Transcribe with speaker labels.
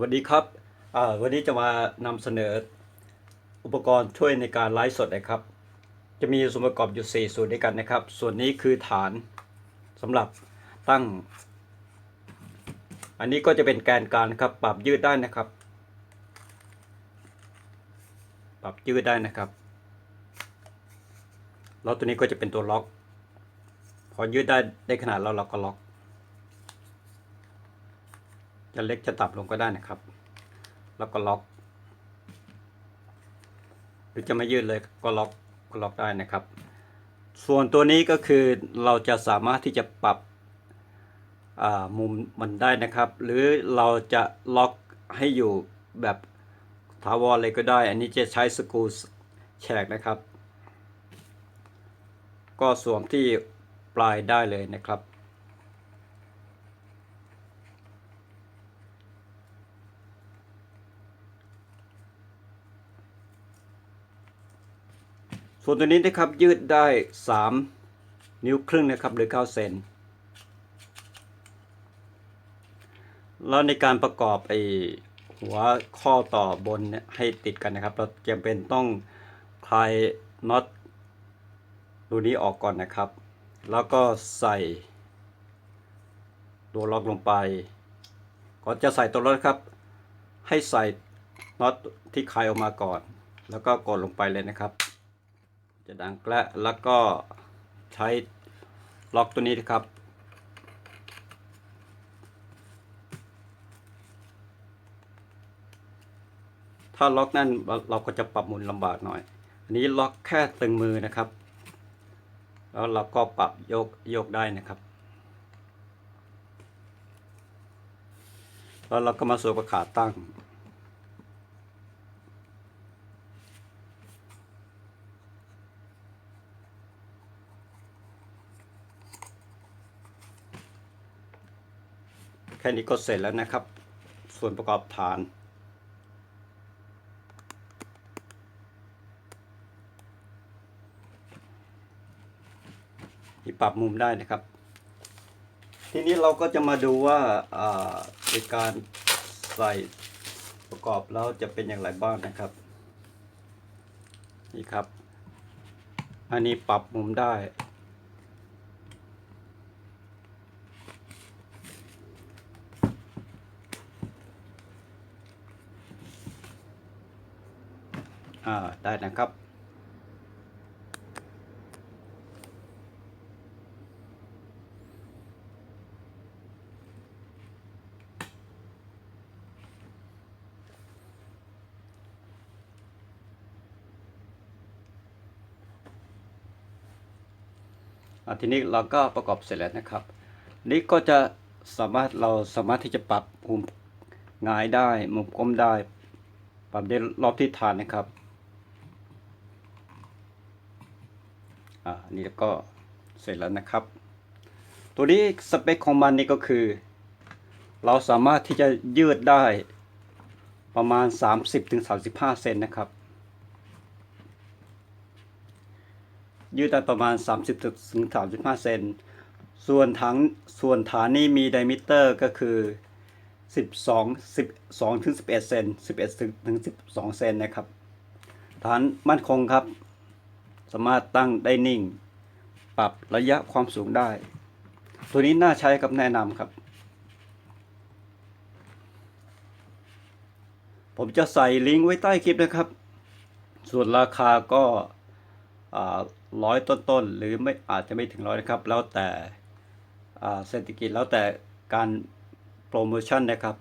Speaker 1: วัสดีครับ วันนี้จะมานำเสนออุปกรณ์ช่วยในการไลฟ์สดนะครับ จะมีส่วนประกอบอยู่ 4 ส่วนด้วยกันนะครับ ส่วนนี้คือฐานสำหรับตั้ง อันนี้ก็จะเป็นแกนกลารครับ ปรับยืดได้นะครับ ปรับยืดได้นะครับ แล้วตัวนี้ก็จะเป็นตัวล็อก พอยืดได้ได้ขนาดแล้วเราก็ล็อก จะเล็กจะต่ำลงก็ได้นะครับ แล้วก็ล็อก หรือจะไม่ยืดเลยก็ล็อกก็ล็อกได้นะครับ ส่วนตัวนี้ก็คือเราจะสามารถที่จะปรับมุมมันได้นะครับ หรือเราจะล็อกให้อยู่แบบถาวรเลยก็ได้ อันนี้จะใช้สกรูแฉกนะครับ ก็สวมที่ปลายได้เลยนะครับ ส่วนตัวนี้นะครับยืดได้ 3 นิ้วครึ่งนะครับหรือ 9 เซนแล้วในการประกอบไอหัวข้อต่อบนเนี่ยให้ติดกันนะครับ เราจำเป็นต้องคลายน็อตตัวนี้ออกก่อนนะครับ แล้วก็ใส่ตัวล็อกลงไป ก่อนจะใส่ตัวล็อกครับ ให้ใส่น็อตที่คลายออกมาก่อน แล้วก็กดลงไปเลยนะครับ จะดังแกละแล้วก็ใช้ล็อกตัวนี้นะครับ ถ้าล็อกนั่นเราก็จะปรับหมุนลำบากหน่อย อันนี้ล็อกแค่ตึงมือนะครับ แล้วเราก็ปรับโยกโยกได้นะครับ แล้วเราก็มาสวมกับขาตั้ง ค่นี้ก็เสร็จแล้วนะครับ ส่วนประกอบฐาน ที่ปรับมุมได้นะครับ ทีนี้เราก็จะมาดูว่าอ่าในการใส่ประกอบแล้วจะเป็นอย่างไรบ้างนะครับ นี่ครับ อันนี้ปรับมุมได้ อ่าได้นะครับอ่าทีนี้เราก็ประกอบเสร็จแล้วนะครับ นี่ก็จะสามารถเราสามารถที่จะปรับมุมงายได้ มุมก้มได้ ปรับได้รอบทิศทางนะครับ อ่านี่ก็เสร็จแล้วนะครับ ตัวนี้สเปคของมันนี่ก็คือ เราสามารถที่จะยืดได้ประมาณ 30-35 เซนนะครับ ยืดได้ประมาณ 30ถึง35 เซนส่วนถังส่วนฐานนี้มีไดมิเตอร์ก็คือ 12 12ถึง11 เซน11ถึง12 เซนนะครับ ฐานมั่นคงครับ สามารถตั้งได้นิ่ง ปรับระยะความสูงได้ ตัวนี้น่าใช้ครับแนะนำครับ ผมจะใส่ลิงก์ไว้ใต้คลิปนะครับ ส่วนราคาก็ร้อยต้นๆ หรือไม่อาจจะไม่ถึงร้อยนะครับ แล้วแต่เศรษฐกิจแล้วแต่การโปรโมชั่นนะครับ